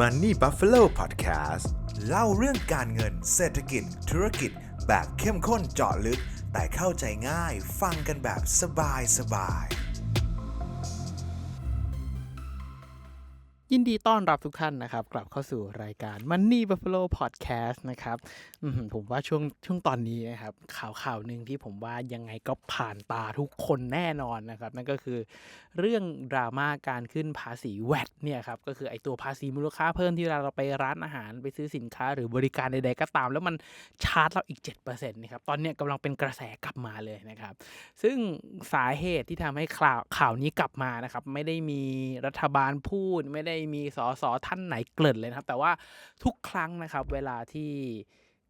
Money Buffalo Podcast เล่าเรื่องการเงินเศรษฐกิจ ธุรกิจ แบบเข้มข้นเจาะลึก แต่เข้าใจง่าย ฟังกันแบบสบายสบาย ยินดีต้อนรับทุกท่านนะครับ กลับเข้าสู่รายการ Money Buffalo Podcast นะครับผมว่าช่วงช่วงตอนนี้นะครับ ข่าวข่าวหนึ่งที่ผมว่ายังไงก็ผ่านตาทุกคนแน่นอนนะครับ นั่นก็คือเรื่องดราม่าการขึ้นภาษีแวดเนี่ยครับ ก็คือไอตัวภาษีมูลค่าเพิ่มที่เวลาเราไปร้านอาหารไปซื้อสินค้าหรือบริการใดๆก็ตาม แล้วมันชาร์จเราอีก 7%นะครับตอนนี้กำลังเป็นกระแสกลับมาเลยนะครับ ซึ่งสาเหตุที่ทำให้ข่าวข่าวนี้กลับมานะครับไม่ได้มีรัฐบาลพูดไม่ได้ไมีสสท่านไหนเกริ่นเลยนะครับ แต่ว่าทุกครั้งนะครับ เวลาที่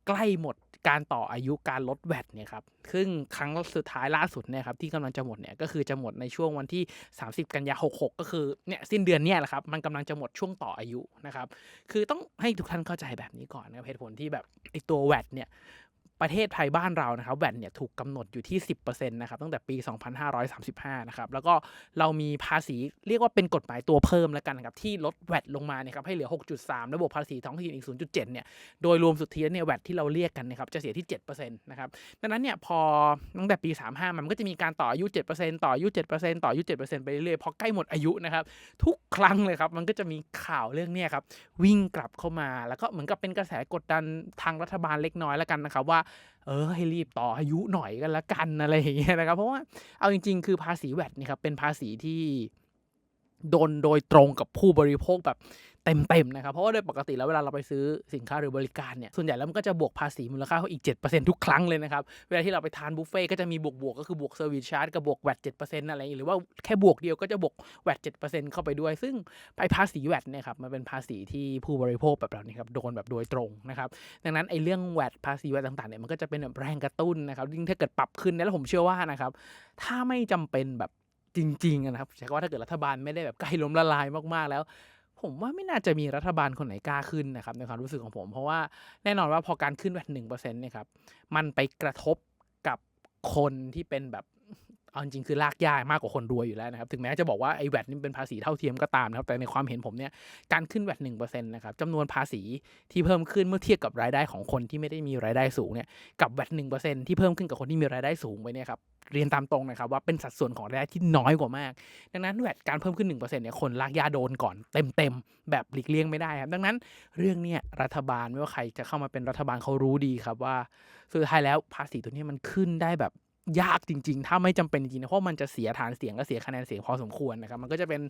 ใกล้หมดการต่ออายุการลดแวดเนี่ยครับ ซึ่งครั้งสุดท้ายล่าสุดเนี่ยครับที่กำลังจะหมดเนี่ยก็คือจะหมดในช่วงวันที่ 30 กันยา 66 ก็คือเนี่ยสิ้นเดือนเนี่ยแหละครับ มันกำลังจะหมดช่วงต่ออายุนะครับ คือต้องให้ทุกท่านเข้าใจแบบนี้ก่อนนะครับเหตุผลที่แบบไอตัวแวดเนี่ย ประเทศไทยบ้านเรานะครับแวดเนี่ยถูกกำหนดอยู่ที่ 10%นะครับตั้งแต่ปี 2535 นะครับแล้วก็เรามีภาษีเรียกว่าเป็นกฎหมายตัวเพิ่มแล้วกันนะครับที่ลดแวดลงมาเนี่ยครับให้เหลือ 6.3 ระบบภาษีท้องถิ่นอีก 0.7 เนี่ยโดยรวมสุทธิแล้วเนี่ยแวดที่เราเรียกกันนะครับจะเสียที่ 7%นะครับดังนั้นเนี่ยพอตั้งแต่ปี 35 มันก็จะมีการต่ออายุ 7%ต่ออายุ 7%ต่ออายุ 7%ไปเรื่อยๆพอใกล้หมดอายุนะครับทุกครั้งเลยครับมันก็จะมีข่าวเรื่องเนี้ยครับวิ่งกลับเข้ามา แล้วก็เหมือนกับเป็นกระแสกดดันทางรัฐบาลเล็กน้อยแล้วกันนะครับว่าเออให้รีบต่ออายุหน่อยกันละกันอะไรอย่างเงี้ยนะครับ เพราะว่าเอาจริง ๆ คือภาษีแวดนี่ครับเป็นภาษีที่ โดนโดยตรงกับผู้บริโภคแบบเต็มๆนะครับ เพราะว่าโดยปกติแล้วเวลาเราไปซื้อสินค้าหรือบริการเนี่ย ส่วนใหญ่แล้วมันก็จะบวกภาษีมูลค่าเขาอีก 7%ทุกครั้งเลยนะครับ เวลาที่เราไปทานบุฟเฟ่ก็จะมีบวกบวกๆก็คือบวกเซอร์วิสชาร์จกับบวกแวด7%อะไรอย่างงี้หรือว่าแค่บวกเดียวก็จะบวกแวด7%เข้าไปด้วย ซึ่งไปภาษีแวดเนี่ยครับมันเป็นภาษีที่ผู้บริโภคแบบเราเนี่ยครับโดนแบบโดยตรงนะครับ ดังนั้นไอ้เรื่องแวดภาษีแวดต่างๆเนี่ยมันก็จะเป็นแบบแรงกระตุ้นนะครับยิ่งถ้าเกิดปรับขึ้นเนี่ยแล้วผมเชื่อว่านะครับถ้าไม่จำเป็นแบบ จริงๆนะครับใช้คำว่าถ้าเกิดรัฐบาลไม่ได้แบบใกล้ล้มละลายมากๆแล้ว ผมว่าไม่น่าจะมีรัฐบาลคนไหนกล้าขึ้นนะครับในความรู้สึกของผม เพราะว่าแน่นอนว่าพอการขึ้นแบบหนึ่งเปอร์เซ็นต์เนี่ยครับมันไปกระทบกับคนที่เป็นแบบ เอาจริงคือลากย่ามากกว่าคนรวยอยู่แล้วนะครับ ถึงแม้จะบอกว่าไอ้แวดนี่เป็นภาษีเท่าเทียมก็ตามนะครับ แต่ในความเห็นผมเนี่ย การขึ้นแวดหนึ่งเปอร์เซ็นต์นะครับจำนวนภาษีที่เพิ่มขึ้นเมื่อเทียบกับรายได้ของคนที่ไม่ได้มีรายได้สูงเนี่ย กับแวดหนึ่งเปอร์เซ็นต์ที่เพิ่มขึ้นกับคนที่มีรายได้สูงไปเนี่ยครับ เรียนตามตรงนะครับว่าเป็นสัดส่วนของรายได้ที่น้อยกว่ามาก ดังนั้นแวดการเพิ่มขึ้น1%เนี่ยคนลากยาโดนก่อนเต็มๆแบบหลีกเลี่ยงไม่ได้ครับ ดังนั้นเรื่องเนี้ยรัฐบาลไม่ว่าใครจะเข้ามาเป็นรัฐบาลเขารู้ดีครับว่าสุดท้ายแล้วภาษีตัวนี้มันขึ้นได้แบบ ยากจริง ๆ ถ้าไม่จำเป็นจริงๆนะเพราะมันจะเสียฐานเสียงและเสียคะแนนเสียงพอสมควรนะครับ มันก็จะเป็น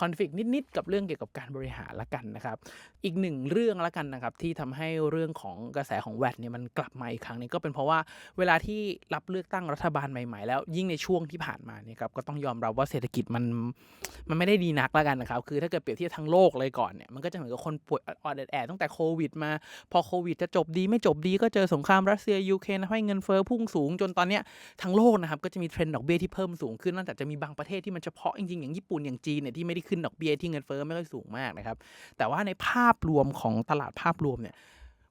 คอนฟ lict นิดๆกับเรื่องเกี่ยวกับการบริหารละกันนะครับ อีกหนึ่งเรื่องละกันนะครับ ที่ทำให้เรื่องของกระแสของแวดเนี่ยมันกลับมาอีกครั้งนึงก็เป็นเพราะว่าเวลาที่รับเลือกตั้งรัฐบาลใหม่ ๆ แล้วยิ่งในช่วงที่ผ่านมาเนี่ยครับก็ต้องยอมรับว่าเศรษฐกิจมันมันไม่ได้ดีนักละกันนะครับคือถ้าเกิดเปรียบเทียบทั้งโลกเลยก่อนเนี่ยมันก็จะเหมือนกับคนป่วยออดแอดตั้งแต่โควิด มาพอโควิดจะจบดีไม่จบดีก็เจอสงครามรัสเซียยูเครนให้เงินเฟ้อพุ่งสูงจนตอนเนี้ยทั้งโลกนะครับก็จะมีเทรนด์ดอกเบี้ยที่เพิ่มสูงขึ้นนอกจากจะมีบางประเทศที่มันเฉพาะจริงๆอย่างญี่ปุ่นอย่างจีนเนี่ยที่ไม่ได้ขึ้นดอกเบี้ยที่เงินเฟ้อไม่ค่อยสูงมากนะครับแต่ว่าในภาพรวมของตลาดภาพรวมเนี่ย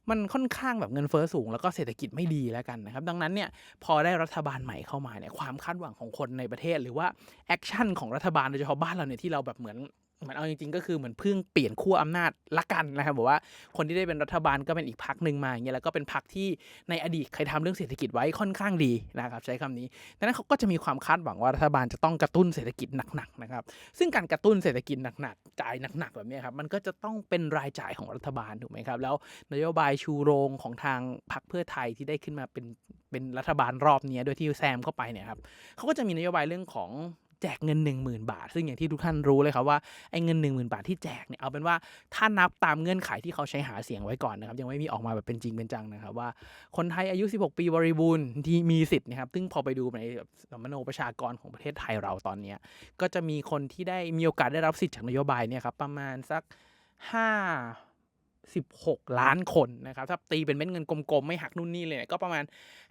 มันค่อนข้างแบบเงินเฟ้อสูงแล้วก็เศรษฐกิจไม่ดีแล้วกันนะครับ ดังนั้นเนี่ยพอได้รัฐบาลใหม่เข้ามาเนี่ยความคาดหวังของคนในประเทศ หรือว่าแอคชั่นของรัฐบาลโดยเฉพาะบ้านเราเนี่ยที่เราแบบเหมือน เหมือนเอาจริงๆก็คือเหมือนเพิ่งเปลี่ยนขั้วอำนาจละกันนะครับบอกว่าคนที่ได้เป็นรัฐบาลก็เป็นอีกพักหนึ่งมาอย่างเงี้ยแล้วก็เป็นพักที่ในอดีตเคยทำเรื่องเศรษฐกิจไว้ค่อนข้างดีนะครับใช้คำนี้ดังนั้นเขาก็จะมีความคาดหวังว่ารัฐบาลจะต้องกระตุ้นเศรษฐกิจหนักๆนะครับซึ่งการกระตุ้นเศรษฐกิจหนักๆจ่ายหนักๆแบบนี้ครับมันก็จะต้องเป็นรายจ่ายของรัฐบาลถูกไหมครับแล้วนโยบายชูโรงของทางพรรคเพื่อไทยที่ได้ขึ้นมาเป็นเป็นรัฐบาลรอบนี้โดยที่แซมเข้าไปเนี่ยครับเขาก็จะมีนโยบายเรื่องของ แจกเงิน 1 0,000 บาท ซึ่งอย่างที่ทุกท่านรู้เลยครับว่าไอ้เงิน 1 0,000 บาทที่แจกเนี่ยเอาเป็นว่าถ้านับตามเงื่อนไขที่เขาใช้หาเสียงไว้ก่อนนะครับยังไม่มีออกมาแบบเป็นจริงเป็นจังนะครับว่าคนไทยอายุ 16 ปีบริบูรณ์ที่มีสิทธิ์นะครับซึ่งพอไปดูในแบบสมโนประชากรของประเทศไทยเราตอนนี้ก็จะมีคนที่ได้มีโอกาสได้รับสิทธิ์จากนโยบายเนี่ยครับประมาณสัก 5 16 ล้านคนนะครับ ถ้าตีเป็นเม็ดเงินกลมๆ ไม่หักนู่นนี่เลยเนี่ยก็ประมาณ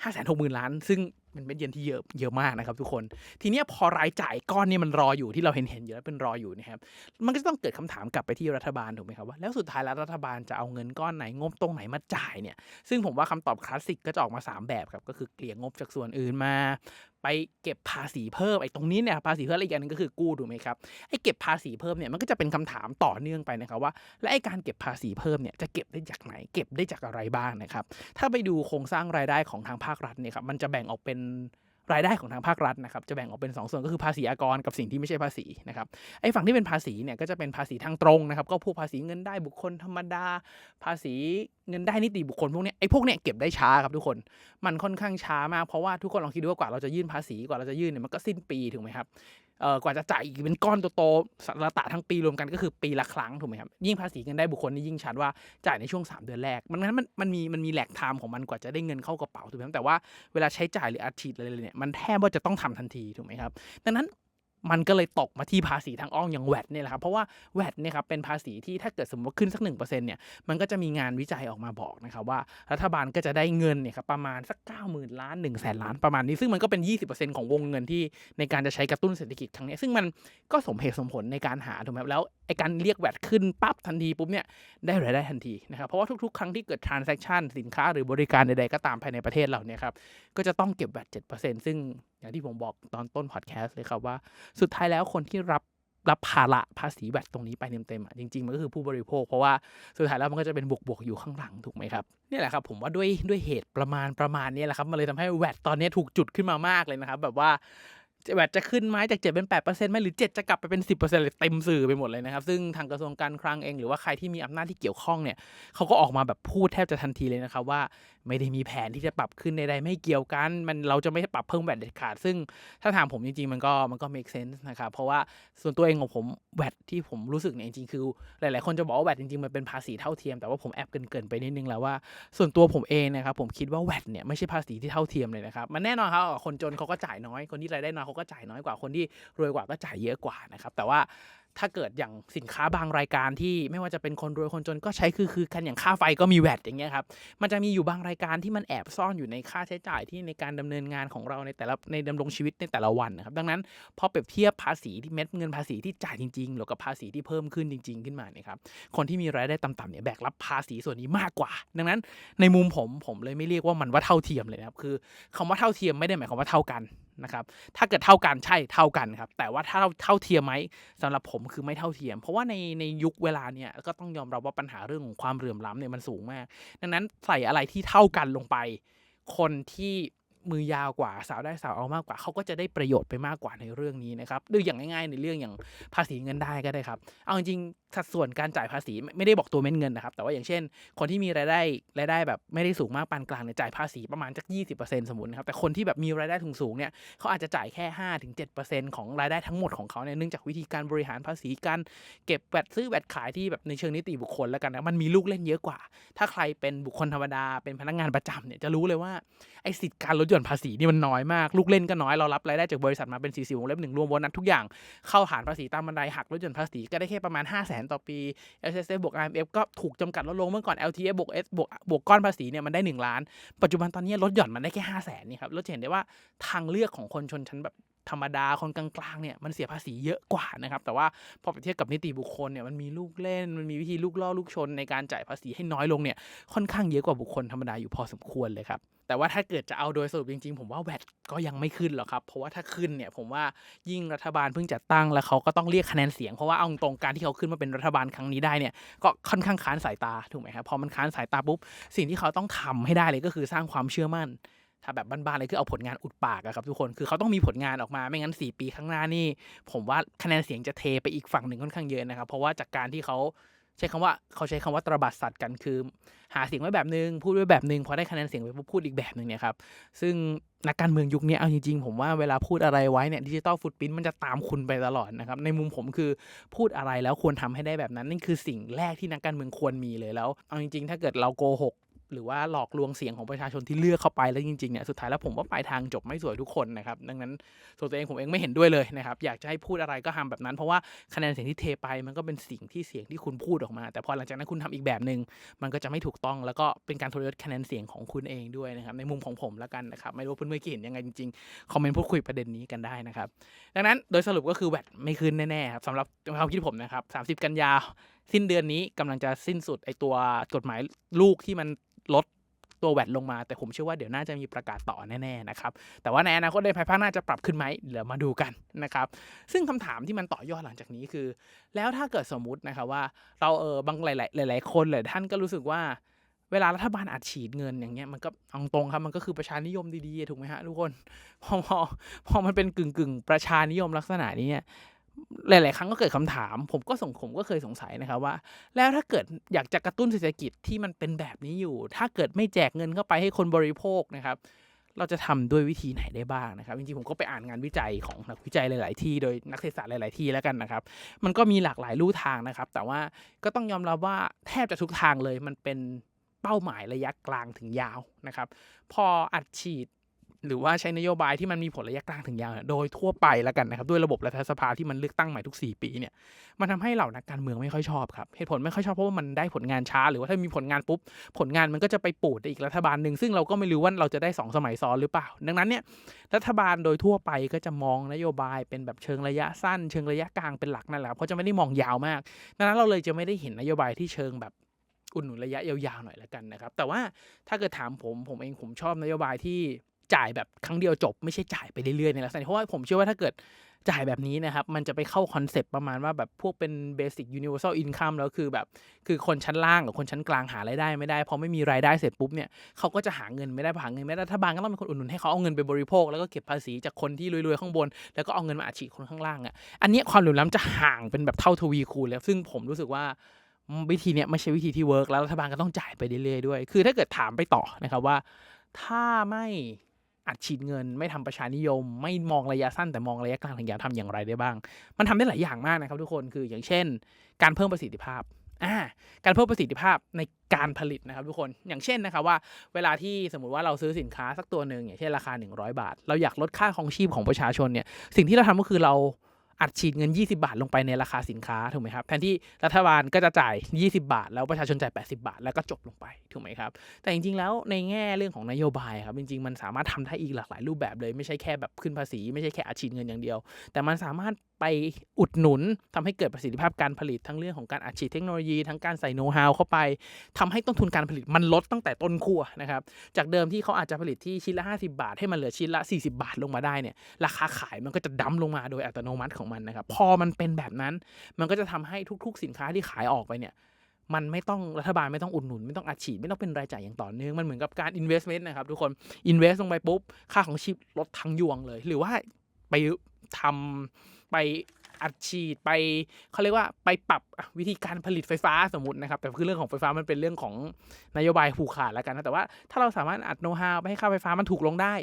5 6 0 0 0 0 ล้าน ซึ่ง เป็นเม็ดเงินที่เยอะเยอะมากนะครับทุกคน ทีนี้พอรายจ่ายก้อนนี้มันรออยู่ที่เราเห็นเห็นอยู่แล้วเป็นรออยู่นะครับ มันก็จะต้องเกิดคำถามกลับไปที่รัฐบาลถูกไหมครับว่าแล้วสุดท้ายแล้วรัฐบาลจะเอาเงินก้อนไหนงบตรงไหนมาจ่ายเนี่ยซึ่งผมว่าคำตอบคลาสสิกก็จะออกมา 3 แบบครับก็คือเกลี่ยงบจากส่วนอื่นมาไปเก็บภาษีเพิ่มไอ้ตรงนี้เนี่ยภาษีเพิ่มและอีกอันหนึงก็คือกู้ถูกไหมครับไอ้เก็บภาษีเพิ่มเนี่ยมันก็จะเป็นคำถามต่อเนื่องไปนะครับว่า และไอ้การเก็บภาษีเพิ่มเนี่ยจะเก็บได้จากไหนเก็บได้จากอะไรบ้างนะครับถ้าไปดูโครงสร้างรายได้ของทางภาครัฐเนี่ยครับมันจะแบ่งออกเป็นรายได้ของทางภาครัฐนะครับจะแบ่งออกเป็น 2 ส่วนก็คือภาษีอากรกับสิ่งที่ไม่ใช่ภาษีนะครับไอ้ฝั่งที่เป็นภาษีเนี่ยก็จะเป็นภาษีทางตรงนะครับก็พวกภาษีเงินได้บุคคลธรรมดา ภาษีเงินได้นิติบุคคลพวกนี้ไอ้พวกเนี้ยเก็บได้ช้าครับทุกคนมันค่อนข้างช้ามากเพราะว่าทุกคนลองคิดดูว่ากว่าเราจะยื่นภาษีกว่าเราจะยื่นเนี่ยมันก็สิ้นปีถูกไหมครับ เอ่อกว่าจะจ่ายอีกเป็นก้อนโตๆสารตะทั้งปีรวมกันก็คือปีละครั้งถูกไหมครับ ยิ่งภาษีเงินได้บุคคลนี่ยิ่งชัดว่าจ่ายในช่วง 3 เดือนแรก มันนั้นมันมันมีมันมีแหลกไทม์ของมันกว่าจะได้เงินเข้ากระเป๋าถูกไหมครับแต่ว่าเวลาใช้จ่ายหรืออัดฉีดอะไรเนี่ยมันแทบว่าจะต้องทำทันทีถูกไหมครับ ดังนั้น มันก็เลยตกมาที่ภาษีทางอ้อมอย่างแวดเนี่ยแหละครับเพราะว่าแวดเนี่ยครับเป็นภาษีที่ถ้าเกิดสมมติขึ้นสักหนึ่งเปอร์เซ็นต์เนี่ยมันก็จะมีงานวิจัยออกมาบอกนะครับว่ารัฐบาลก็จะได้เงินเนี่ยครับประมาณสัก9 0,000ล้าน1 0 0 0 0 0ล้านประมาณนี้ ซึ่งมันก็เป็น 20%ของวงเงินที่ในการจะใช้กระตุ้นเศรษฐกิจครั้งนี้ซึ่งมันก็สมเหตุสมผลในการหาถูกไหมครับแล้ว ไอการเรียกแวดขึ้นปั๊บทันทีปุ๊บเนี่ยได้รายได้ทันทีนะครับเพราะว่าทุกๆ ครั้งที่เกิด transaction สินค้าหรือบริการใดๆก็ตามภายในประเทศเราเนี่ยครับก็จะต้องเก็บแวด7%ซึ่งอย่างที่ผมบอกตอนต้นพอดแคสต์เลยครับว่าสุดท้ายแล้วคนที่รับรับภาระภาษีแวดตรงนี้ไปเต็มๆอะจริงๆ มันก็คือผู้บริโภค เพราะว่าสุดท้ายแล้วมันก็จะเป็นบวกๆอยู่ข้างหลังถูกไหมครับนี่แหละครับผมว่าด้วยด้วยเหตุประมาณประมาณนี้แหละครับมันเลยทำให้แวดตอนนี้ถูกจุดขึ้นมามากเลยนะครับแบบว่า แวดจะขึ้นไหมจากเจ็ดเป็นแปดเปอร์เซ็นต์ไหมหรือเจ็ดจะกลับไปเป็นสิบเปอร์เซ็นต์เลยเต็มสื่อไปหมดเลยนะครับ ซึ่งทางกระทรวงการคลังเองหรือว่าใครที่มีอำนาจที่เกี่ยวข้องเนี่ยเขาก็ออกมาแบบพูดแทบจะทันทีเลยนะครับว่า ไม่ได้มีแผนที่จะปรับขึ้นใดๆไม่เกี่ยวกัน มันเราจะไม่ปรับเพิ่มแวดเด็ดขาด ซึ่งถ้าถามผมจริงๆ มันก็มันก็ make sense นะครับ เพราะว่าส่วนตัวเองของผมแวดที่ผมรู้สึกเนี่ยจริงๆ คือ หลายๆ คนจะบอกว่าแวดจริงๆ มันเป็นภาษีเท่าเทียม แต่ว่าผมแอบเกินๆ ไปนิดนึงแล้วว่า ส่วนตัวผมเองนะครับผมคิดว่าแวดเนี่ยไม่ใช่ภาษีที่เท่าเทียมเลยนะครับมันแน่นอนครับคนจนเขาก็จ่ายน้อยคนที่รายได้น้อยเขาก็จ่ายน้อยกว่าคนที่รวยกว่าก็จ่ายเยอะกว่านะครับแต่ว่า ถ้าเกิดอย่างสินค้าบางรายการที่ไม่ว่าจะเป็นคนรวยคนจนก็ใช้คือคือกันอย่างค่าไฟก็มีแวดอย่างเงี้ยครับ มันจะมีอยู่บางรายการที่มันแอบซ่อนอยู่ในค่าใช้จ่ายที่ในการดำเนินงานของเราในแต่ละในดำรงชีวิตในแต่ละวันนะครับ ดังนั้นพอเปรียบเทียบภาษีที่เม็ดเงินภาษีที่จ่ายจริงๆหรือกับภาษีที่เพิ่มขึ้นจริง ๆ ขึ้นมาเนี่ยครับ คนที่มีรายได้ต่ำๆเนี่ยแบกรับภาษีส่วนนี้มากกว่า ดังนั้นในมุมผมผมเลยไม่เรียกว่ามันว่าเท่าเทียมเลยนะครับ คือคำว่าเท่าเทียมไม่ได้หมายความว่าเท่ากัน นะครับ ถ้าเกิดเท่ากันใช่เท่ากันครับ แต่ว่าถ้าเท่าเทียมไหมสำหรับผมคือไม่เท่าเทียม เพราะว่าในในยุคเวลาเนี่ยก็ต้องยอมรับว่าปัญหาเรื่องของความเหลื่อมล้ำเนี่ยมันสูงมาก ดังนั้นใส่อะไรที่เท่ากันลงไป คนที่มือยาวกว่าสาวได้สาวเอามากกว่าเขาก็จะได้ประโยชน์ไปมากกว่าในเรื่องนี้นะครับดูอย่างง่ายๆในเรื่องอย่างภาษีเงินได้ก็ได้ครับ เอาจริง สัดส่วนการจ่ายภาษีไม่ได้บอกตัวเม็ดเงินนะครับ แต่ว่าอย่างเช่น คนที่มีรายได้รายได้แบบไม่ได้สูงมากปานกลางเนี่ยจ่ายภาษีประมาณจัก20%สมมตินะครับแต่คนที่แบบมีรายได้สูงๆเนี่ยเขาอาจจะจ่ายแค่ 5-7%ของรายได้ทั้งหมดของเขาเนี่ยเนื่องจากวิธีการบริหารภาษีการเก็บแวดซื้อแวดขายที่แบบในเชิงนิติบุคคลแล้วกันนะมันมีลูกเล่นเยอะกว่า ถ้าใครเป็นบุคคลธรรมดาเป็นพนักงานประจำเนี่ยจะรู้เลยว่าไอ้สิทธิการลดหย่อนภาษีนี่มันน้อยมากลูกเล่นก็น้อยเรารับรายได้จากบริษัทมาเป็น 4 0วงเล็บหนึ่งรวมโบนัสทุกอย่างเข้าฐานภาษีตามบันไดหักลดหย่อนภาษีก็ได้แค่ประมาณ 5 0 0 0 0 0 ต่อปี S S F บวก I M F ก็ถูกจำกัดลดลงเมื่อก่อน L T F บวก S บวกบวกก้อนภาษีเนี่ยมันได้ 1 ล้าน ปัจจุบันตอนนี้ลดหย่อนมันได้แค่ 5 0 0 0 0นนี่ครับเราจะเห็นได้ว่าทางเลือกของคนชนชั้นแบบ ธรรมดาคนกลางๆเนี่ยมันเสียภาษีเยอะกว่านะครับ แต่ว่าพอไปเทียบกับนิติบุคคลเนี่ยมันมีลูกเล่น มันมีวิธีลูกล่อลูกชนในการจ่ายภาษีให้น้อยลงเนี่ยค่อนข้างเยอะกว่าบุคคลธรรมดาอยู่พอสมควรเลยครับแต่ว่าถ้าเกิดจะเอาโดยสรุปจริงๆ ผมว่าแวดก็ยังไม่ขึ้นหรอกครับ เพราะว่าถ้าขึ้นเนี่ยผมว่ายิ่งรัฐบาลเพิ่งจัดตั้งแล้วเขาก็ต้องเรียกคะแนนเสียง เพราะว่าเอาตรงๆการที่เขาขึ้นมาเป็นรัฐบาลครั้งนี้ได้เนี่ยก็ค่อนข้างค้านสายตาถูกไหมครับพอมันค้านสายตาปุ๊บสิ่งที่เขาต้องทำให้ได้เลยก็คือสร้างความเชื่อมั่น ถ้าแบบบ้านๆเลยคือเอาผลงานอุดปากอะครับทุกคนคือเขาต้องมีผลงานออกมาไม่งั้น 4 ปีข้างหน้านี่ ผมว่าคะแนนเสียงจะเทไปอีกฝั่งหนึ่งค่อนข้างเยอะนะครับ เพราะว่าจากการที่เขาใช้คำว่าเขาใช้คำว่าตระบัดสัตว์กันคือ หาเสียงไว้แบบนึง พูดไว้แบบนึงพอได้คะแนนเสียงไปพูดอีกแบบหนึ่งเนี่ยครับซึ่งนักการเมืองยุคนี้เอาจริงๆผมว่าเวลาพูดอะไรไว้เนี่ยดิจิตอลฟุตพิ้นมันจะตามคุณไปตลอดนะครับในมุมผมคือพูดอะไรแล้วควรทำให้ได้แบบนั้นนั่นคือสิ่งแรกที่นักการเมืองควรมีเลยแล้วเอาจริงๆ ถ้าเกิดเราโกหก หรือว่าหลอกลวงเสียงของประชาชนที่เลือกเข้าไปแล้วจริงๆเนี่ยสุดท้ายแล้วผมว่าปลายทางจบไม่สวยทุกคนนะครับดังนั้นส่วนตัวเองผมเองไม่เห็นด้วยเลยนะครับอยากจะให้พูดอะไรก็ทำแบบนั้น เพราะว่าคะแนนเสียงที่เทไปมันก็เป็นสิ่งที่เสียงที่คุณพูดออกมา แต่พอหลังจากนั้นคุณทำอีกแบบหนึ่งมันก็จะไม่ถูกต้องแล้วก็เป็นการทรยศคะแนนเสียงของคุณเองด้วยนะครับในมุมของผมแล้วกันนะครับไม่รู้เพื่อนๆคิดเห็นยังไงจริงๆคอมเมนต์พูดคุยประเด็นนี้กันได้นะครับดังนั้นโดยสรุปก็คือแวดไม่ขึ้นแน่ๆครับสำหรับความคิดผมนะครับ30 กันยา สิ้นเดือนนี้กำลังจะสิ้นสุดไอตัวกฎหมายลูกที่มันลดตัวแวดลงมา แต่ผมเชื่อว่าเดี๋ยวน่าจะมีประกาศต่อแน่ๆนะครับ แต่ว่าในอนาคตในภายภาคหน้าจะปรับขึ้นไหมเดี๋ยวมาดูกันนะครับ ซึ่งคำถามที่มันต่อยอดหลังจากนี้คือ แล้วถ้าเกิดสมมุตินะครับว่าเราเออบางหลายๆหลาย ๆ คนหลายท่านก็รู้สึกว่าเวลารัฐบาลอัดฉีดเงินอย่างเงี้ยมันก็เอาตรงครับมันก็คือประชานิยมดีๆ ถูกไหมฮะทุกคน พอพอพอมันเป็นกึ่งกึ่งๆประชานิยมลักษณะนี้เนี่ย หลาย ๆ ครั้งก็เกิดคำถาม ผมก็สงผมก็เคยสงสัยนะครับว่า แล้วถ้าเกิดอยากจะกระตุ้นเศรษฐกิจที่มันเป็นแบบนี้อยู่ ถ้าเกิดไม่แจกเงินเข้าไปให้คนบริโภคนะครับ เราจะทำด้วยวิธีไหนได้บ้างนะครับจริง ๆ ผมก็ไปอ่านงานวิจัยของนักวิจัยหลาย ๆ ที่โดยนักเศรษฐศาสตร์หลาย ๆ ที่แล้วกันนะครับ มันก็มีหลากหลายลู่ทางนะครับ แต่ว่าก็ต้องยอมรับว่าแทบจะทุกทางเลยมันเป็นเป้าหมายระยะกลางถึงยาวนะครับ พออัดฉีด หรือว่าใช้นโยบายที่มันมีผลระยะกลางถึงยาวโดยทั่วไปแล้วกันนะครับ ด้วยระบบรัฐสภาที่มันเลือกตั้งใหม่ทุก 4 ปีเนี่ยมันทำให้เหล่านักการเมืองไม่ค่อยชอบครับเหตุผลไม่ค่อยชอบเพราะว่ามันได้ผลงานช้า หรือว่าถ้ามีผลงานปุ๊บผลงานมันก็จะไปปูดในอีกรัฐบาลหนึ่งซึ่งเราก็ไม่รู้ว่าเราจะได้ 2 สมัยซ้อนหรือเปล่า ดังนั้นเนี่ยรัฐบาลโดยทั่วไปก็จะมองนโยบายเป็นแบบเชิงระยะสั้น เชิงระยะกลางเป็นหลักนั่นแหละครับเขาจะไม่ได้มองยาวมากดังนั้นเราเลยจะไม่ได้เห็นนโยบายที่เชิงแบบอุดหนุนระยะยาวๆหน่อยละกันนะครับ แต่ว่าถ้าเกิดถามผมผมเองผมชอบนโยบายที่ จ่ายแบบครั้งเดียวจบ ไม่ใช่จ่ายไปเรื่อยๆในลักษณะนี้เพราะว่าผมเชื่อว่าถ้าเกิดจ่ายแบบนี้นะครับ มันจะไปเข้าคอนเซปต์ประมาณว่าแบบพวกเป็น basic universal income แล้วคือแบบคือคนชั้นล่างกับคนชั้นกลางหารายได้ไม่ได้ พอไม่มีรายได้เสร็จปุ๊บเนี่ยเขาก็จะหาเงินไม่ได้หาเงินไม่ได้รัฐบาลก็ต้องเป็นคนอุดหนุนให้เขาเอาเงินไปบริโภค แล้วก็เก็บภาษีจากคนที่รวยๆข้างบน แล้วก็เอาเงินมาอัดฉีดคนข้างล่างอะอันนี้ความเหลื่อมล้ำจะห่างเป็นแบบเท่าทวีคูณแล้วซึ่งผมรู้สึกว่าวิธีเนี้ยไม่ใช่วิธีที่เวิร์กแล้วรัฐบาลก็ต้องจ่ายไปเรื่อยๆด้วย คือถ้าเกิดถามไปต่อนะครับว่า ถ้าไม่ อัดฉีดเงิน ไม่ทำประชานิยม ไม่มองระยะสั้นแต่มองระยะกลางถึงยาวทำอย่างไรได้บ้าง มันทำได้หลายอย่างมากนะครับทุกคนคืออย่างเช่น การเพิ่มประสิทธิภาพอ่าการเพิ่มประสิทธิภาพในการผลิตนะครับทุกคนอย่างเช่นนะครับว่าเวลาที่สมมุติว่าเราซื้อสินค้าสักตัวหนึ่งอย่างเช่นราคา 100 บาท เราอยากลดค่าของชีพของประชาชนเนี่ยสิ่งที่เราทำก็คือเรา อัดฉีดเงิน 20 บาทลงไปในราคาสินค้าถูกไหมครับแทนที่รัฐบาลก็จะจ่าย 20 บาท แล้วประชาชนจ่าย 80 บาท แล้วก็จบลงไปถูกไหมครับแต่จริงๆแล้วในแง่เรื่องของนโยบายครับจริงๆมันสามารถทำได้อีกหลากหลายรูปแบบเลยไม่ใช่แค่แบบขึ้นภาษีไม่ใช่แค่อัดฉีดเงินอย่างเดียว แต่มันสามารถไปอุดหนุนทำให้เกิดประสิทธิภาพการผลิตทั้งเรื่องของการอัดฉีดเทคโนโลยีทั้งการใส่โน้ตฮาวเข้าไปทำให้ต้นทุนการผลิตมันลดตั้งแต่ต้นขั้วนะครับจากเดิมที่เขาอาจจะผลิตที่ชิ้นละ 50 บาท ให้มันเหลือชิ้นละ 40 บาทลงมาได้เนี่ยราคาขายมันก็จะดั้มลงมาโดยอัตโนมัติของมันนะครับ พอมันเป็นแบบนั้น มันก็จะทำให้ทุก ๆ สินค้าที่ขายออกไปเนี่ย มันไม่ต้องรัฐบาลไม่ต้องอุดหนุน ไม่ต้องอัดฉีดไม่ต้องเป็นรายจ่ายอย่างต่อเนื่องมันเหมือนกับการ investment นะครับทุกคน invest ลงไปปุ๊บค่าของชีพลดทั้งยวงเลย หรือว่าไปทำไปอัดฉีดไปเขาเรียกว่าไปปรับวิธีการผลิตไฟฟ้าสมมตินะครับ แต่คือเรื่องของไฟฟ้ามันเป็นเรื่องของนโยบายผูกขาดแล้วกันนะแต่ว่าถ้าเราสามารถอัดโน้ตฮาวไปให้ค่าไฟฟ้ามันถูกลงได้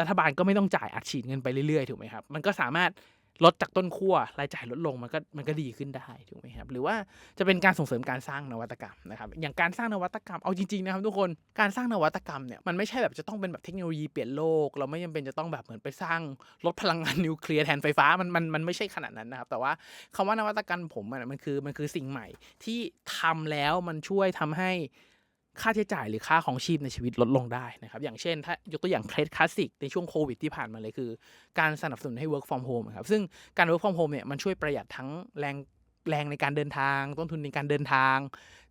รัฐบาลก็ไม่ต้องจ่ายอัดฉีดเงินไปเรื่อยๆถูกไหมครับ มันก็สามารถ ลดจากต้นขั้วรายจ่ายลดลงมันก็มันก็ดีขึ้นได้ถูกไหมครับหรือว่าจะเป็นการส่งเสริมการสร้างนวัตกรรมนะครับอย่างการสร้างนวัตกรรมเอาจริงๆนะครับทุกคนการสร้างนวัตกรรมเนี่ยมันไม่ใช่แบบจะต้องเป็นแบบเทคโนโลยีเปลี่ยนโลก เราไม่จำเป็นจะต้องแบบเหมือนไปสร้างลดพลังงานนิวเคลียร์แทนไฟฟ้ามันมันมันไม่ใช่ขนาดนั้นนะครับแต่ว่าคำว่านวัตกรรมผมอะมันคือมันคือสิ่งใหม่ที่ทำแล้วมันช่วยทำให้ ค่าใช้จ่ายหรือค่าของชีพในชีวิตลดลงได้นะครับ อย่างเช่น ถ้ายกตัวอย่างเคสคลาสสิกในช่วงโควิดที่ผ่านมาเลยคือ การสนับสนุนให้ work from home ครับ ซึ่งการ work from home เนี่ยมันช่วยประหยัดทั้งแรง แรงในการเดินทาง ต้นทุนในการเดินทาง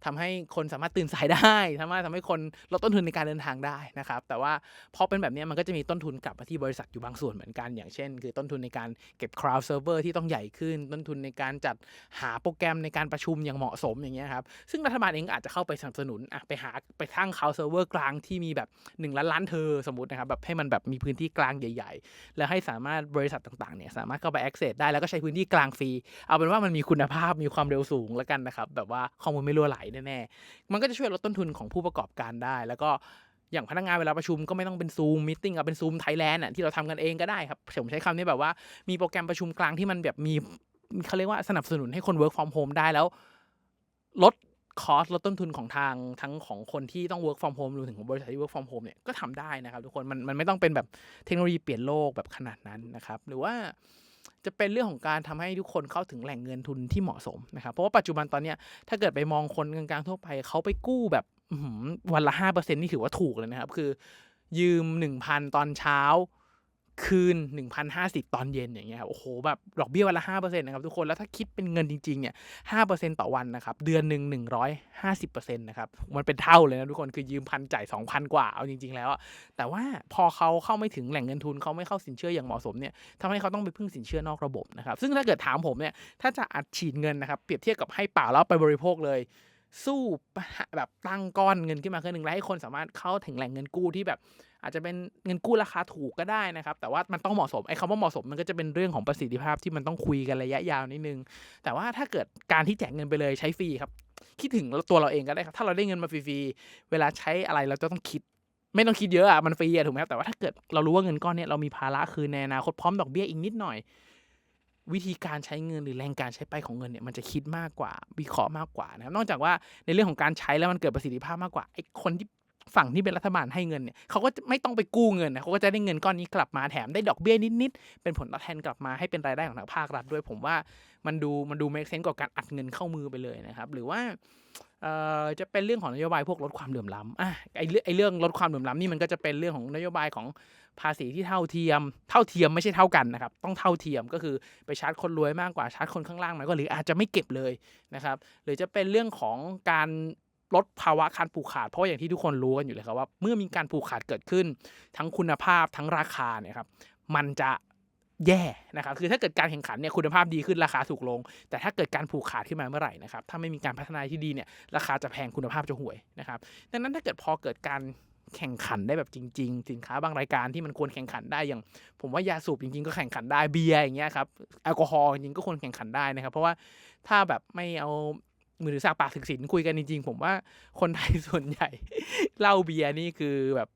ทำให้คนสามารถตื่นสายได้ทำให้ทำให้คนลดต้นทุนในการเดินทางได้นะครับ แต่ว่าพอเป็นแบบนี้มันก็จะมีต้นทุนกลับมาที่บริษัทอยู่บางส่วนเหมือนกัน อย่างเช่น คือต้นทุนในการเก็บ cloud server ที่ต้องใหญ่ขึ้น ต้นทุนในการจัดหาโปรแกรมในการประชุมอย่างเหมาะสมอย่างเงี้ยครับซึ่งรัฐบาลเองอาจจะเข้าไปสนับสนุนอะไปหาไปทั้ง cloud server กลางที่มีแบบ1ล้านล้านเธอสมมตินะครับแบบให้มันแบบมีพื้นที่กลางใหญ่ ๆ แล้วให้สามารถบริษัทต่างๆเนี่ยสามารถเข้าไป access ได้แล้วก็ใช้พื้นที่กลางฟรีเอาเป็นว่ามันมีคุณภาพาพมีความเร็วสูงแล้วกันนะครับ แบบว่าข้อมูลไม่รั่วไหลแน่ๆมันก็จะช่วยลดต้นทุนของผู้ประกอบการได้ แล้วก็อย่างพนักงานเวลาประชุมก็ไม่ต้องเป็นซูมมิ팅เอาเป็นซูมไทยแลนด์อะที่เราทำกันเองก็ได้ครับผมใช้คำนี้แบบว่ามีโปรแกรมประชุมกลางที่มันแบบมีเขาเรียกว่าสนับสนุนให้คน work from home ได้แล้ว ลดคอสลดต้นทุนของทางทั้งของคนที่ต้อง work from home รวมถึงของบริษัทที่ work from home เนี่ยก็ทำได้นะครับทุกคนมันมันไม่ต้องเป็นแบบเทคโนโลยีเปลี่ยนโลกแบบขนาดนั้นนะครับ หรือว่า จะเป็นเรื่องของการทำให้ทุกคนเข้าถึงแหล่งเงินทุนที่เหมาะสมนะครับเพราะว่าปัจจุบันตอนเนี้ยถ้าเกิดไปมองคนกลางๆทั่วไปเขาไปกู้แบบวันละห้าเปอร์เซ็นนี่ถือว่าถูกเลยนะครับ คือ ยืมหนึ่งพันตอนเช้า คืน 1,050 ตอนเย็นอย่างเงี้ยครับโอ้โหแบบดอกเบี้ยวันละ5%นะครับทุกคนแล้วถ้าคิดเป็นเงินจริงๆเนี่ย5%ต่อวันนะครับเดือนหนึ่ง150%นะครับมันเป็นเท่าเลยนะทุกคนคือยืมพันจ่าย2,000 กว่าเอาจริง ๆ แล้ว แต่ว่าพอเขาเข้าไม่ถึงแหล่งเงินทุนเขาไม่เข้าสินเชื่ออย่างเหมาะสมเนี่ยทำให้เขาต้องไปพึ่งสินเชื่อนอกระบบนะครับซึ่งถ้าเกิดถามผมเนี่ยถ้าจะอัดฉีดเงินนะครับเปรียบเทียบกับให้เปล่าแล้วไปบริโภคเลยสู้แบบตั้งก้อนเงินขึ้นมาครึ่งหนึ่งแล้วให้คนสามารถเข้าถึงแหล่งเงินกู้ที่แบบ อาจจะเป็นเงินกู้ราคาถูกก็ได้นะครับ แต่ว่ามันต้องเหมาะสมไอ้คำว่าเหมาะสมมันก็จะเป็นเรื่องของประสิทธิภาพที่มันต้องคุยกันระยะยาวนิดนึง แต่ว่าถ้าเกิดการที่แจกเงินไปเลยใช้ฟรีครับคิดถึงตัวเราเองก็ได้ครับ ถ้าเราได้เงินมาฟรีๆ เวลาใช้อะไรเราจะต้องคิด ไม่ต้องคิดเยอะอะมันฟรีอะถูกไหมครับ แต่ว่าถ้าเกิดเรารู้ว่าเงินก้อนเนี้ยเรามีภาระคือในอนาคตพร้อมดอกเบี้ยอีกนิดหน่อย วิธีการใช้เงินหรือแรงการใช้ไปของเงินเนี่ยมันจะคิดมากกว่าวิเคราะห์มากกว่านะครับ นอกจากว่าในเรื่องของการใช้แล้วมันเกิดประสิทธิภาพมากกว่าไอ้คนที่ ฝั่งที่เป็นรัฐบาลให้เงินเนี่ยเขาก็ไม่ต้องไปกู้เงินนะเขาก็จะได้เงินก้อนนี้กลับมาแถมได้ดอกเบี้ยนิดๆเป็นผลตอบแทนกลับมาให้เป็นรายได้ของทางภาครัฐด้วยผมว่ามันดูมันดู make sense กว่าการอัดเงินเข้ามือไปเลยนะครับ หรือว่าจะเป็นเรื่องของนโยบายพวกลดความเหลื่อมล้ำอะไอ้เรื่องไอเรื่องลดความเหลื่อมล้ำนี่มันก็จะเป็นเรื่องของนโยบายของภาษีที่เท่าเทียม เท่าเทียมไม่ใช่เท่ากันนะครับ ต้องเท่าเทียมก็คือไปชาร์จคนรวยมากกว่าชาร์จคนข้างล่างมันก็หรืออาจจะไม่เก็บเลยนะครับ หรือจะเป็นเรื่องของการ ลดภาวะการผูกขาด เพราะอย่างที่ทุกคนรู้กันอยู่เลยครับว่าเมื่อมีการผูกขาดเกิดขึ้น ทั้งคุณภาพทั้งราคาเนี่ยครับมันจะแย่นะครับคือถ้าเกิดการแข่งขันเนี่ยคุณภาพดีขึ้นราคาถูกลง แต่ถ้าเกิดการผูกขาดขึ้นมาเมื่อไหร่นะครับถ้าไม่มีการพัฒนาที่ดีเนี่ยราคาจะแพงคุณภาพจะห่วยนะครับดังนั้นถ้าเกิดพอเกิดการแข่งขันได้แบบจริง ๆ สินค้าบางรายการที่มันควรแข่งขันได้อย่าง ผมว่ายาสูบจริงๆก็แข่งขันได้เบียร์อย่างเงี้ยครับแอลกอฮอล์จริงก็ควรแข่งขันได้นะครับ เพราะว่าถ้าแบบไม่เอา มือถือสากปากถึกสินคุยกันจริงๆผมว่าคนไทยส่วนใหญ่ เล่าเบียร์นี่คือแบบ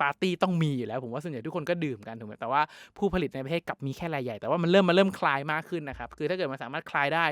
ปาร์ตี้ต้องมีอยู่แล้ว ผมว่าส่วนใหญ่ทุกคนก็ดื่มกันถูกไหมแต่ว่าผู้ผลิตในประเทศกลับมีแค่รายใหญ่แต่ว่ามันเริ่มมาเริ่มคลายมากขึ้นนะครับคือถ้าเกิดมันสามารถคลายได้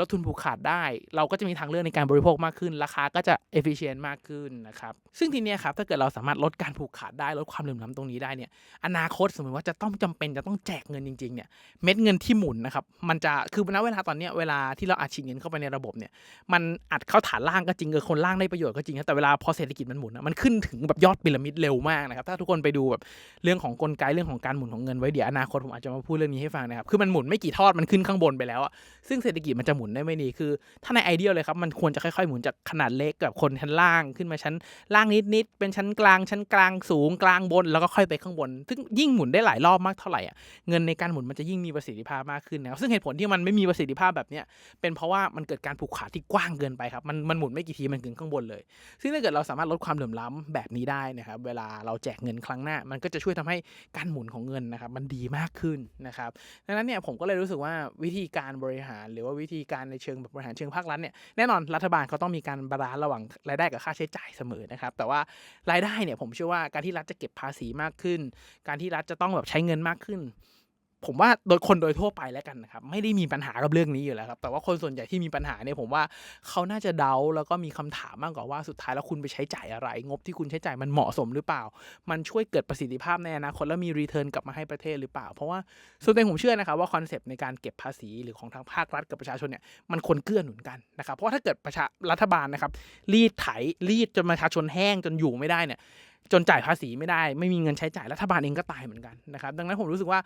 ลดทุนผูกขาดได้ เราก็จะมีทางเลือกในการบริโภคมากขึ้น ราคาก็จะ efficient มากขึ้นนะครับซึ่งทีนี้ครับถ้าเกิดเราสามารถลดการผูกขาดได้ลดความเหลื่อมล้ำตรงนี้ได้เนี่ยอนาคตสมมติว่าจะต้องจำเป็นจะต้องแจกเงินจริงๆเนี่ยเม็ดเงินที่หมุนนะครับมันจะคือณเวลาตอนนี้เวลาที่เราอัดฉีดเงินเข้าไปในระบบเนี่ยมันอัดเข้าฐานล่างก็จริงเออคนล่างได้ประโยชน์ก็จริงแต่เวลาพอเศรษฐกิจมันหมุนอะมันขึ้นถึงแบบยอดพีระมิดเร็วมากนะครับถ้าทุกคนไปดูแบบเรื่องของกลไกเรื่องของการหมุนของเงินไว้เดี๋ยวอนาคตผมอาจจะมาพูดเรื่องนี้ให้ฟังนะครับคือมันหมุนไม่กี่ทอดมันขึ้นข้างบนไปแล้วอะซึ่งเศรษฐกิจมันจะหมุนได้ไม่ดีคือ ถ้าในไอเดียเลยครับมันควรจะค่อยๆหมุนจากขนาดเล็กกับคนชั้นล่างขึ้นมาชั้นล่างนิดๆเป็นชั้นกลางชั้นกลางสูงกลางบนแล้วก็ค่อยไปข้างบน ซึ่งยิ่งหมุนได้หลายรอบมากเท่าไหร่อะเงินในการหมุนมันจะยิ่งมีประสิทธิภาพมากขึ้นนะครับซึ่งเหตุผลที่มันไม่มีประสิทธิภาพแบบเนี้ยเป็นเพราะว่ามันเกิดการผูกขาดที่กว้างเกินไปครับมันมันหมุนไม่กี่ทีมันถึงข้างบนเลย ซึ่งถ้าเกิดเราสามารถลดความเหลื่อมล้ำแบบนี้ได้นะครับเวลาเราแจกเงินครั้งหน้า มันก็จะช่วยทำให้การหมุนของเงินนะครับมันดีมากขึ้นนะครับดังนั้นเนี่ยผมก็เลยรู้สึกว่าวิธีการบริหาร หรือว่าวิธีการในเชิงแบบบริหารเชิงภาครัฐเนี่ยแน่นอนรัฐบาลเขาต้องมีการบาลานซ์ระหว่างรายได้กับค่าใช้จ่ายเสมอนะครับแต่ว่ารายได้เนี่ยผมเชื่อว่าการที่รัฐจะเก็บภาษีมากขึ้น การที่รัฐจะต้องแบบใช้เงินมากขึ้น ผมว่าโดยคนโดยทั่วไปแล้วกันนะครับ ไม่ได้มีปัญหากับเรื่องนี้อยู่แล้วครับ แต่ว่าคนส่วนใหญ่ที่มีปัญหาเนี่ยผมว่าเขาน่าจะเดาแล้วก็มีคำถามมากกว่าว่าสุดท้ายแล้วคุณไปใช้จ่ายอะไร งบที่คุณใช้จ่ายมันเหมาะสมหรือเปล่า มันช่วยเกิดประสิทธิภาพในอนาคตแล้วมีรีเทิร์นกลับมาให้ประเทศหรือเปล่า เพราะว่าส่วนตัวผมเชื่อนะครับว่าคอนเซปต์ในการเก็บภาษีหรือของทางภาครัฐกับประชาชนเนี่ยมันควรเกื้อหนุนกันนะครับเพราะว่าถ้าเกิดประชารัฐบาลนะครับรีดไถรีดจนประชาชนแห้งจนอยู่ไม่ได้เนี่ยจนจ่ายภาษีไม่ได้ ไม่มีเงินใช้จ่ายรัฐบาลเองก็ตายเหมือนกันนะครับดังนั้นผมรู้สึกว่า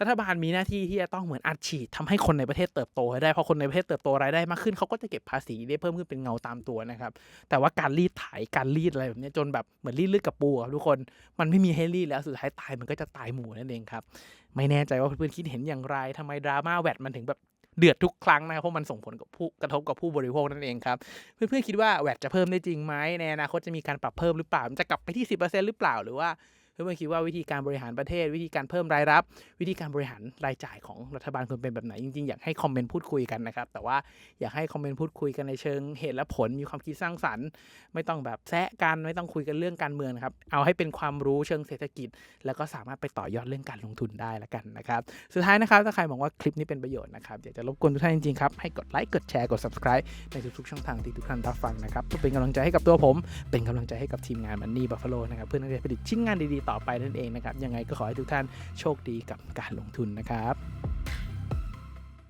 รัฐบาลมีหน้าที่ที่จะต้องเหมือนอัดฉีดทำให้คนในประเทศเติบโตให้ได้พอคนในประเทศเติบโตรายได้มากขึ้นเขาก็จะเก็บภาษีได้เพิ่มขึ้นเป็นเงาตามตัวนะครับ แต่ว่าการรีดไถการรีดอะไรแบบนี้จนแบบเหมือนรีดเลือดกับปูครับทุกคนมันไม่มีให้รีดแล้วสุดท้ายตายมันก็จะตายหมู่นั่นเองครับไม่แน่ใจว่าเพื่อนๆคิดเห็นอย่างไรทำไมดราม่าแวดมันถึงแบบเดือดทุกครั้งนะครับเพราะมันส่งผลกับผู้กระทบกับผู้บริโภคนั่นเองครับ เพื่อนๆคิดว่าแวดจะเพิ่มได้จริงไหมในอนาคตจะมีการปรับเพิ่มหรือเปล่ามันจะกลับไปที่ 10%หรือเปล่าหรือว่า เพื่อนๆคิดว่าวิธีการบริหารประเทศ วิธีการเพิ่มรายรับ วิธีการบริหารรายจ่ายของรัฐบาลควรเป็นแบบไหนจริงๆอยากให้คอมเมนต์พูดคุยกันนะครับ แต่ว่าอยากให้คอมเมนต์พูดคุยกันในเชิงเหตุและผลมีความคิดสร้างสรรค์ ไม่ต้องแบบแซะกันไม่ต้องคุยกันเรื่องการเมืองนะครับเอาให้เป็นความรู้เชิงเศรษฐกิจ แล้วก็สามารถไปต่อยอดเรื่องการลงทุนได้ละกันนะครับสุดท้ายนะครับถ้าใครมองว่าคลิปนี้เป็นประโยชน์นะครับอยากจะรบกวนทุกท่านจริงๆครับให้กดไลค์กดแชร์กด subscribe ในทุกๆช่องทางที่ทุกท่านรับฟังนะครับเพื่อเป็นกำลังใจให้กับตัวผม เป็นกำลังใจให้กับทีมงานมันนี่บัฟฟาโลนะครับเพื่อที่จะผลิตชิ้นงานดีๆต่อไปนั่นเองนะครับ ยังไงก็ขอให้ทุกท่านโชคดีกับการลงทุนนะครับ